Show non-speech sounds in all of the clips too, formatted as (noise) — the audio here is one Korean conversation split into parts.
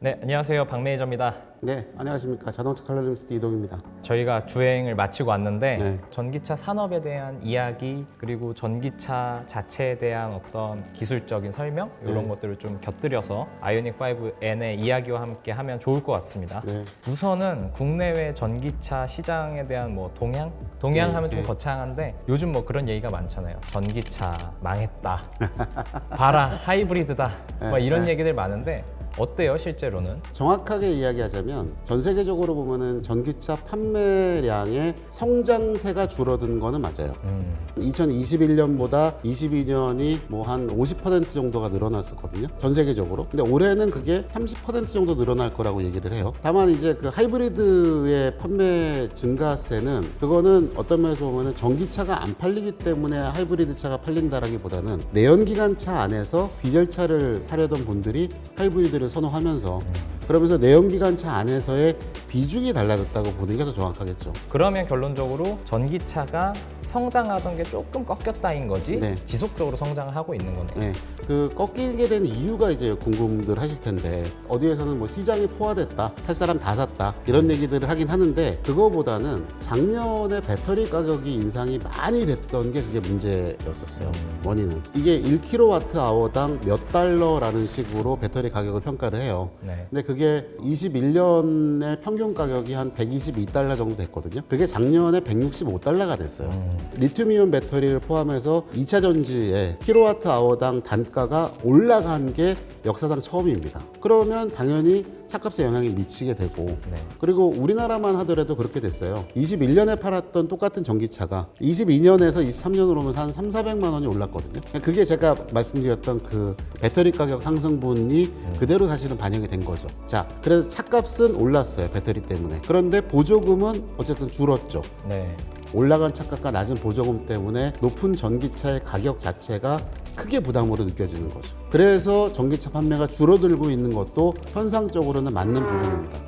네, 안녕하세요. 박 매니저입니다. 네, 안녕하십니까. 자동차 칼럼니스트 이동입니다. 저희가 주행을 마치고 왔는데 네. 전기차 산업에 대한 이야기 그리고 전기차 자체에 대한 어떤 기술적인 설명 이런 네. 것들을 좀 곁들여서 아이오닉 5N의 이야기와 함께 하면 좋을 것 같습니다. 네, 우선은 국내외 전기차 시장에 대한 뭐 동향? 동향 네, 하면 좀 네. 거창한데 요즘 뭐 그런 얘기가 많잖아요. 전기차 망했다. (laughs) 봐라 하이브리드다. 네, 뭐 이런 네. 얘기들 많은데 어때요 실제로는? 정확하게 이야기하자면 전 세계적으로 보면은 전기차 판매량의 성장세가 줄어든 거는 맞아요. 음, 2021년보다 22년이 뭐 한 50% 정도가 늘어났었거든요. 전 세계적으로. 근데 올해는 그게 30% 정도 늘어날 거라고 얘기를 해요. 다만 이제 그 하이브리드의 판매 증가세는 그거는 어떤 면에서 보면은 전기차가 안 팔리기 때문에 하이브리드 차가 팔린다라기보다는 내연기관차 안에서 디젤차를 사려던 분들이 하이브리드를 선호하면서 그러면서 내연기관차 안에서의 비중이 달라졌다고 보는 게 더 정확하겠죠. 그러면 결론적으로 전기차가 성장하던 게 조금 꺾였다인 거지 네. 지속적으로 성장을 하고 있는 거네. 네, 그 꺾이게 된 이유가 이제 궁금들 하실 텐데 어디에서는 뭐 시장이 포화됐다, 살 사람 다 샀다 이런 얘기들을 하긴 하는데 그거보다는 작년에 배터리 가격이 인상이 많이 됐던 게 그게 문제였었어요. 원인은 이게 1kWh당 몇 달러라는 식으로 배터리 가격을 평가를 해요. 네. 근데 그게 21년에 평균 가격이 한 122달러 정도 됐거든요. 그게 작년에 165달러가 됐어요. 리튬이온 배터리를 포함해서 2차 전지의 킬로와트 아워당 단가가 올라간 게 역사상 처음입니다. 그러면 당연히 차값에 영향이 미치게 되고 네. 그리고 우리나라만 하더라도 그렇게 됐어요. 21년에 팔았던 똑같은 전기차가 22년에서 23년으로 오면서 한 3, 400만 원이 올랐거든요. 그게 제가 말씀드렸던 그 배터리 가격 상승분이 그대로 사실은 반영이 된 거죠. 자, 그래서 차값은 올랐어요. 배터리 때문에. 그런데 보조금은 어쨌든 줄었죠. 네. 올라간 차값과 낮은 보조금 때문에 높은 전기차의 가격 자체가 크게 부담으로 느껴지는 거죠. 그래서 전기차 판매가 줄어들고 있는 것도 현상적으로는 맞는 부분입니다.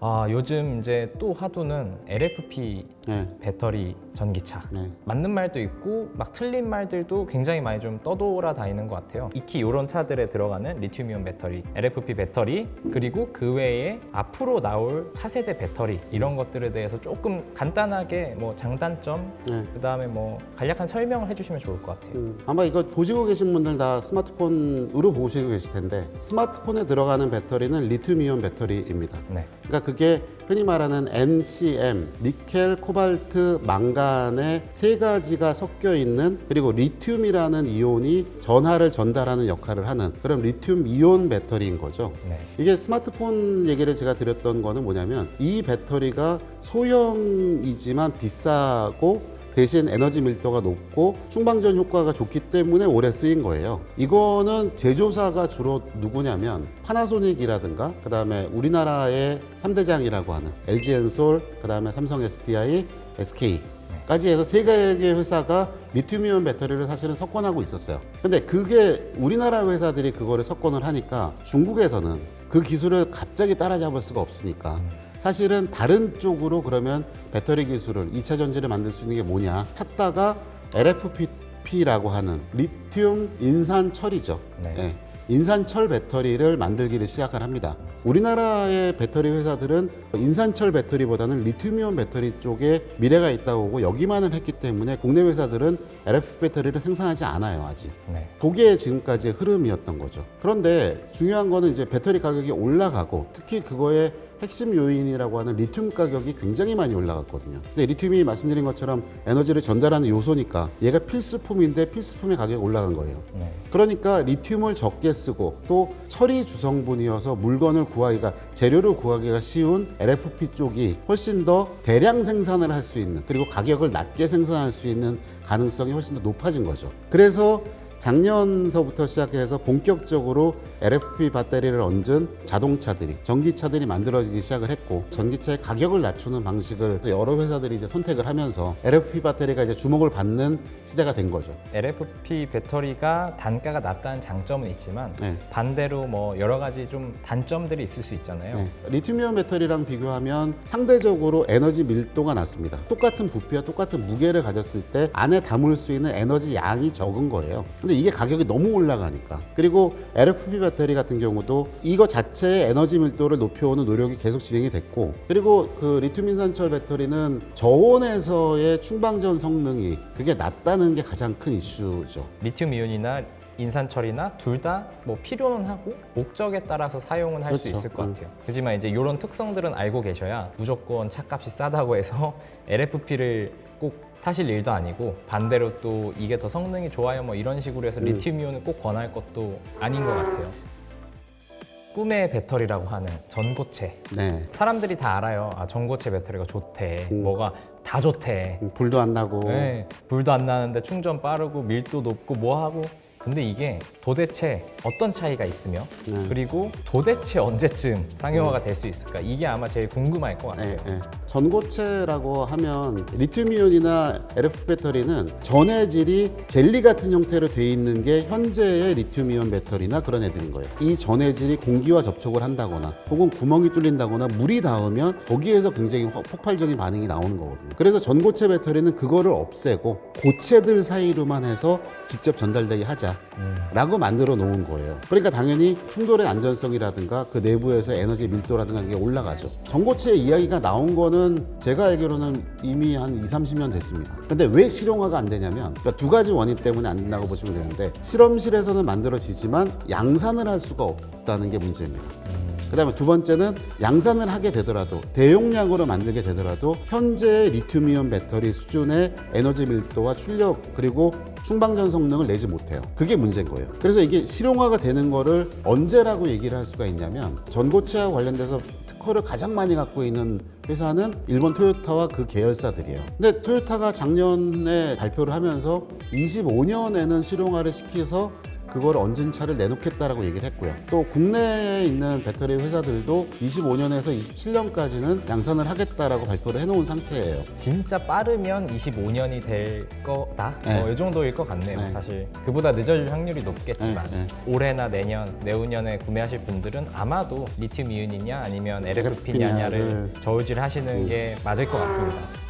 아 요즘 이제 또 화두는 LFP 네, 배터리 전기차. 네. 맞는 말도 있고 막 틀린 말들도 굉장히 많이 좀 떠돌아 다니는 것 같아요. 익히 이런 차들에 들어가는 리튬이온 배터리, LFP 배터리 그리고 그 외에 앞으로 나올 차세대 배터리 이런 것들에 대해서 조금 간단하게 뭐 장단점 네. 그 다음에 뭐 간략한 설명을 해주시면 좋을 것 같아요. 음, 아마 이거 보시고 계신 분들 다 스마트폰으로 보시고 계실 텐데 스마트폰에 들어가는 배터리는 리튬이온 배터리입니다. 네. 그러니까 그게 흔히 말하는 NCM, 니켈, 코발트, 망간의 세 가지가 섞여 있는 그리고 리튬이라는 이온이 전하를 전달하는 역할을 하는 그런 리튬 이온 배터리인 거죠. 네. 이게 스마트폰 얘기를 제가 드렸던 거는 뭐냐면 이 배터리가 소형이지만 비싸고 대신 에너지 밀도가 높고 충방전 효과가 좋기 때문에 오래 쓰인 거예요. 이거는 제조사가 주로 누구냐면 파나소닉이라든가 그다음에 우리나라의 3대장이라고 하는 LG 엔솔, 그다음에 삼성 SDI, SK 까지 해서 세 개의 회사가 리튬이온 배터리를 사실은 석권하고 있었어요. 근데 그게 우리나라 회사들이 그거를 석권을 하니까 중국에서는 그 기술을 갑자기 따라잡을 수가 없으니까 사실은 다른 쪽으로 그러면 배터리 기술을 2차 전지를 만들 수 있는 게 뭐냐 찾다가 LFP라고 하는 리튬 인산 철이죠. 네. 예, 인산철 배터리를 만들기를 시작을 합니다. 우리나라의 배터리 회사들은 인산철 배터리보다는 리튬이온 배터리 쪽에 미래가 있다고 보고 여기만을 했기 때문에 국내 회사들은 LFP 배터리를 생산하지 않아요, 아직. 네. 그게 지금까지의 흐름이었던 거죠. 그런데 중요한 거는 이제 배터리 가격이 올라가고 특히 그거의 핵심 요인이라고 하는 리튬 가격이 굉장히 많이 올라갔거든요. 근데 리튬이 말씀드린 것처럼 에너지를 전달하는 요소니까 얘가 필수품인데 필수품의 가격이 올라간 거예요. 네. 그러니까 리튬을 적게 쓰고 또 처리 주성분이어서 물건을 구하기가 재료를 구하기가 쉬운 LFP 쪽이 훨씬 더 대량 생산을 할 수 있는 그리고 가격을 낮게 생산할 수 있는 가능성이 훨씬 더 높아진 거죠. 그래서 작년서부터 시작해서 본격적으로 LFP 배터리를 얹은 자동차들이 전기차들이 만들어지기 시작을 했고 전기차의 가격을 낮추는 방식을 또 여러 회사들이 이제 선택을 하면서 LFP 배터리가 이제 주목을 받는 시대가 된 거죠. LFP 배터리가 단가가 낮다는 장점은 있지만 네. 반대로 뭐 여러 가지 좀 단점들이 있을 수 있잖아요. 네. 리튬이온 배터리랑 비교하면 상대적으로 에너지 밀도가 낮습니다. 똑같은 부피와 똑같은 무게를 가졌을 때 안에 담을 수 있는 에너지 양이 적은 거예요. 근데 이게 가격이 너무 올라가니까. 그리고 LFP 배터리 같은 경우도 이거 자체의 에너지 밀도를 높여오는 노력이 계속 진행이 됐고, 그리고 그 리튬 인산철 배터리는 저온에서의 충방전 성능이 그게 낮다는 게 가장 큰 이슈죠. 리튬 이온이나 인산철이나 둘 다 뭐 필요는 하고 목적에 따라서 사용은 할 수 그렇죠. 있을 것 음. 같아요. 하지만 이제 이런 특성들은 알고 계셔야 무조건 차값이 싸다고 해서 (laughs) LFP를 꼭 타실 일도 아니고 반대로 또 이게 더 성능이 좋아요 뭐 이런 식으로 해서 음. 리튬 이온을 꼭 권할 것도 아닌 것 같아요. 꿈의 배터리라고 하는 전고체. 네. 사람들이 다 알아요. 아, 전고체 배터리가 좋대. 음. 뭐가 다 좋대. 음, 불도 안 나고. 네, 불도 안 나는데 충전 빠르고 밀도 높고 뭐 하고 근데 이게 도대체 어떤 차이가 있으며 네. 그리고 도대체 언제쯤 상용화가 될 수 있을까 이게 아마 제일 궁금할 것 같아요. 네, 네. 전고체라고 하면 리튬이온이나 LF 배터리는 전해질이 젤리 같은 형태로 돼 있는 게 현재의 리튬이온 배터리나 그런 애들인 거예요. 이 전해질이 공기와 접촉을 한다거나 혹은 구멍이 뚫린다거나 물이 닿으면 거기에서 굉장히 확- 폭발적인 반응이 나오는 거거든요. 그래서 전고체 배터리는 그거를 없애고 고체들 사이로만 해서 직접 전달되게 하자. 라고 만들어 놓은 거예요. 그러니까 당연히 충돌의 안전성이라든가 그 내부에서 에너지 밀도라든가 이게 올라가죠. 전고체 이야기가 나온 거는 제가 알기로는 이미 한 2, 30년 됐습니다. 근데 왜 실용화가 안 되냐면 그러니까 두 가지 원인 때문에 안 된다고 보시면 되는데 실험실에서는 만들어지지만 양산을 할 수가 없다는 게 문제입니다. 그다음에 두 번째는 양산을 하게 되더라도 대용량으로 만들게 되더라도 현재 리튬이온 배터리 수준의 에너지 밀도와 출력 그리고 충방전 성능을 내지 못해요. 그게 문제인 거예요. 그래서 이게 실용화가 되는 거를 언제라고 얘기를 할 수가 있냐면 전고체와 관련돼서 특허를 가장 많이 갖고 있는 회사는 일본 토요타와 그 계열사들이에요. 근데 토요타가 작년에 발표를 하면서 25년에는 실용화를 시켜서 그걸 얹은 차를 내놓겠다라고 얘기를 했고요. 또 국내에 있는 배터리 회사들도 25년에서 27년까지는 양산을 하겠다라고 발표를 해놓은 상태예요. 진짜 빠르면 25년이 될 거다. 네. 뭐이 정도일 것 같네요. 네. 사실 그보다 늦어질 확률이 높겠지만 네, 올해나 내년, 내후년에 구매하실 분들은 아마도 리튬 이온이냐 아니면 LFP냐를 LFP 냐를 저울질 하시는 음. 게 맞을 것 같습니다.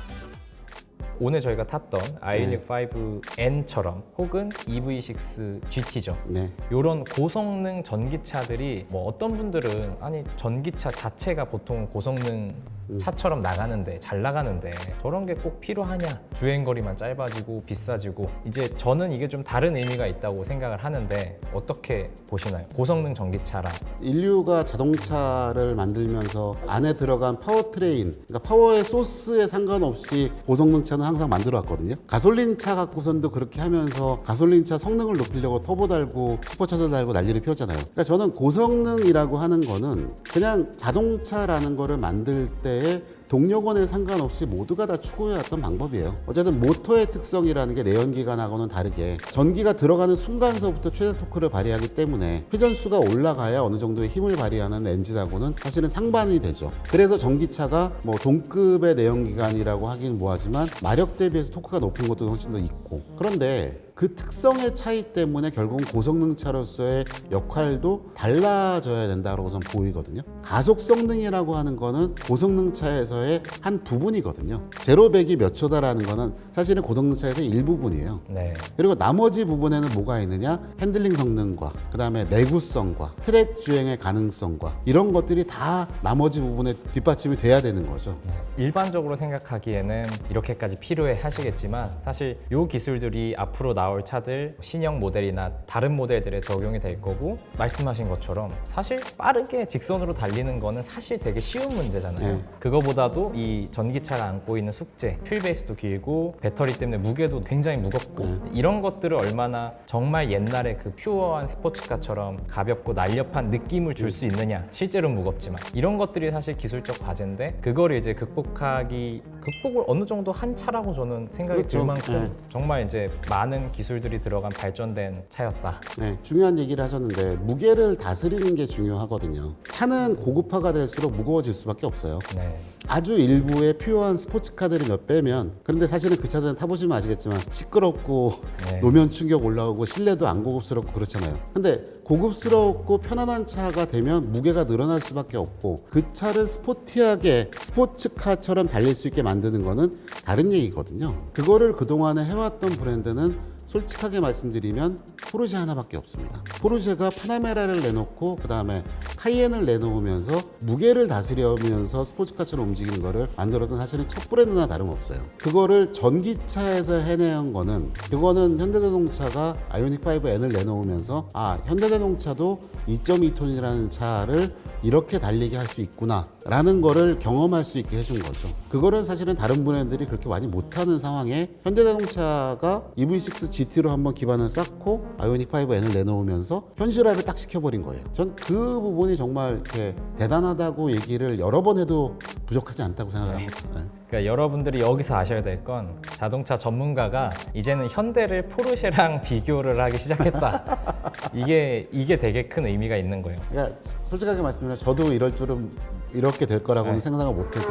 오늘 저희가 탔던 아이닉 5N처럼 혹은 EV6 GT죠. 네. 이런 고성능 전기차들이 뭐 어떤 분들은 아니 전기차 자체가 보통 고성능 차처럼 나가는데 잘 나가는데 저런 게 꼭 필요하냐 주행 거리만 짧아지고 비싸지고 이제 저는 이게 좀 다른 의미가 있다고 생각을 하는데 어떻게 보시나요? 고성능 전기차랑 인류가 자동차를 만들면서 안에 들어간 파워트레인, 그러니까 파워의 소스에 상관없이 고성능 차는 항상 만들어 왔거든요. 가솔린 차 갖고선도 그렇게 하면서 가솔린 차 성능을 높이려고 터보 달고 슈퍼차저 달고 난리를 피웠잖아요. 그러니까 저는 고성능이라고 하는 거는 그냥 자동차라는 거를 만들 때에 동력원에 상관없이 모두가 다 추구해왔던 방법이에요. 어쨌든 모터의 특성이라는 게 내연기관하고는 다르게 전기가 들어가는 순간서부터 최대 토크를 발휘하기 때문에 회전수가 올라가야 어느 정도의 힘을 발휘하는 엔진하고는 사실은 상반이 되죠. 그래서 전기차가 뭐 동급의 내연기관이라고 하긴 뭐하지만 마력 대비해서 토크가 높은 것도 훨씬 더 있고 그런데 그 특성의 차이 때문에 결국은 고성능 차로서의 역할도 달라져야 된다고 저는 보이거든요. 가속 성능이라고 하는 거는 고성능 차에서의 한 부분이거든요. 제로 백이 몇 초다라는 거는 사실은 고성능 차에서의 일부분이에요. 네. 그리고 나머지 부분에는 뭐가 있느냐? 핸들링 성능과 그다음에 내구성과 트랙 주행의 가능성과 이런 것들이 다 나머지 부분에 뒷받침이 돼야 되는 거죠. 일반적으로 생각하기에는 이렇게까지 필요해 하시겠지만 사실 이 기술들이 앞으로 나올 차들 신형 모델이나 다른 모델들에 적용이 될 거고 말씀하신 것처럼 사실 빠르게 직선으로 달리는 거는 사실 되게 쉬운 문제잖아요. 네. 그거보다도 이 전기차가 안고 있는 숙제, 휠 베이스도 길고 배터리 때문에 무게도 굉장히 무겁고 네. 이런 것들을 얼마나 정말 옛날에 그 퓨어한 스포츠카처럼 가볍고 날렵한 느낌을 줄 수 있느냐 실제로 무겁지만 이런 것들이 사실 기술적 과제인데 그거를 이제 극복하기 극복을 어느 정도 한 차라고 저는 생각이 그렇죠. 들 만큼 네. 정말 이제 많은 기술들이 들어간 발전된 차였다. 네, 중요한 얘기를 하셨는데 무게를 다스리는 게 중요하거든요. 차는 고급화가 될수록 무거워질 수밖에 없어요. 네. 아주 일부의 퓨어한 스포츠카들을 몇 빼면 그런데 사실은 그 차들은 타보시면 아시겠지만 시끄럽고 네. 노면 충격 올라오고 실내도 안 고급스럽고 그렇잖아요. 근데 고급스럽고 편안한 차가 되면 무게가 늘어날 수밖에 없고 그 차를 스포티하게 스포츠카처럼 달릴 수 있게 만 드는 거는 다른 얘기거든요. 그거를 그동안에 해왔던 브랜드는 솔직하게 말씀드리면 포르쉐 하나밖에 없습니다. 포르쉐가 파나메라를 내놓고 그 다음에 카이엔을 내놓으면서 무게를 다스려면서 스포츠카처럼 움직이는 거를 만들어둔 사실은 첫 브랜드나 다름없어요. 그거를 전기차에서 해내는 거는 그거는 현대자동차가 아이오닉 5N을 내놓으면서 아 현대자동차도 2.2톤이라는 차를 이렇게 달리게 할 수 있구나라는 거를 경험할 수 있게 해준 거죠. 그거를 사실은 다른 브랜드들이 그렇게 많이 못하는 상황에 현대자동차가 EV6 GT로 한번 기반을 쌓고 아이오닉 5N을 내놓으면서 현실화를 딱 시켜버린 거예요. 전 그 부분 이 정말 이렇게 대단하다고 얘기를 여러 번 해도 부족하지 않다고 생각을 합니다. 네. 그러니까 여러분들이 여기서 아셔야 될 건 자동차 전문가가 이제는 현대를 포르쉐랑 (laughs) 비교를 하기 시작했다. (laughs) 이게 이게 되게 큰 의미가 있는 거예요. 그러니까 솔직하게 말씀드리면 저도 이럴 줄은 이렇게 될 거라고는 네. 생각을 못했죠.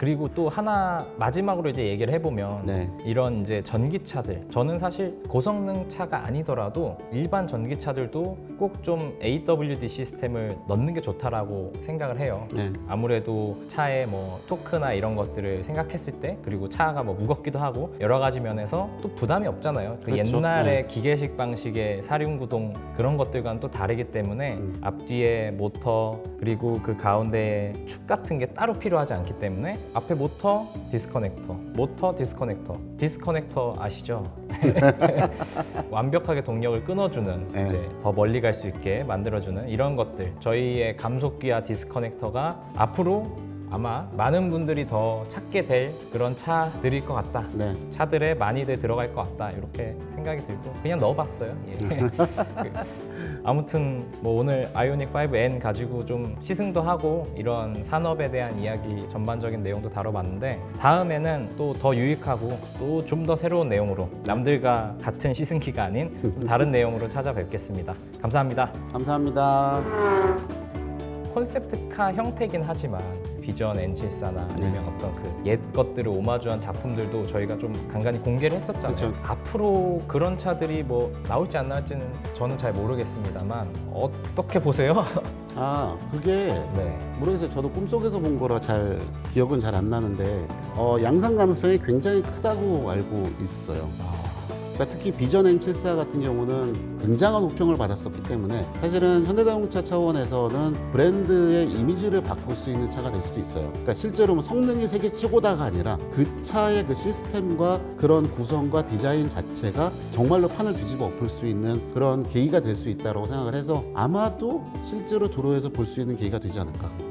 그리고 또 하나 마지막으로 이제 얘기를 해보면 네. 이런 이제 전기차들 저는 사실 고성능 차가 아니더라도 일반 전기차들도 꼭 좀 AWD 시스템을 넣는 게 좋다라고 생각을 해요. 네. 아무래도 차의 뭐 토크나 이런 것들을 생각했을 때 그리고 차가 뭐 무겁기도 하고 여러 가지 면에서 또 부담이 없잖아요. 그 그렇죠. 옛날의 기계식 방식의 사륜구동 그런 것들과는 또 다르기 때문에 음. 앞뒤에 모터 그리고 그 가운데에 축 같은 게 따로 필요하지 않기 때문에 앞에 모터 디스커넥터 모터 디스커넥터 디스커넥터 아시죠? (laughs) 완벽하게 동력을 끊어주는 네. 이제 더 멀리 갈 수 있게 만들어주는 이런 것들 저희의 감속기와 디스커넥터가 앞으로 아마 많은 분들이 더 찾게 될 그런 차들일 것 같다. 네. 차들에 많이들 들어갈 것 같다 이렇게 생각이 들고 그냥 넣어봤어요. 예. (laughs) 그, 아무튼 뭐 오늘 아이오닉 5N 가지고 좀 시승도 하고 이런 산업에 대한 이야기 전반적인 내용도 다뤄봤는데 다음에는 또 더 유익하고 또 좀 더 새로운 내용으로 남들과 같은 시승기가 아닌 또 다른 내용으로 찾아뵙겠습니다. 감사합니다. 감사합니다. 콘셉트카 형태긴 하지만 비전 N74나 아니면 네. 어떤 그 옛 것들을 오마주한 작품들도 저희가 좀 간간히 공개를 했었잖아요. 그쵸. 앞으로 그런 차들이 뭐 나올지 안 나올지는 저는 잘 모르겠습니다만 어떻게 보세요? (laughs) 아, 그게 네. 모르겠어요. 저도 꿈속에서 본 거라 잘 기억은 잘 안 나는데 어, 양산 가능성이 굉장히 크다고 알고 있어요. 그러니까 특히 비전 N74 같은 경우는 굉장한 호평을 받았었기 때문에 사실은 현대자동차 차원에서는 브랜드의 이미지를 바꿀 수 있는 차가 될 수도 있어요. 그러니까 실제로 뭐 성능이 세계 최고다가 아니라 그 차의 그 시스템과 그런 구성과 디자인 자체가 정말로 판을 뒤집어 엎을 수 있는 그런 계기가 될 수 있다고 생각을 해서 아마도 실제로 도로에서 볼 수 있는 계기가 되지 않을까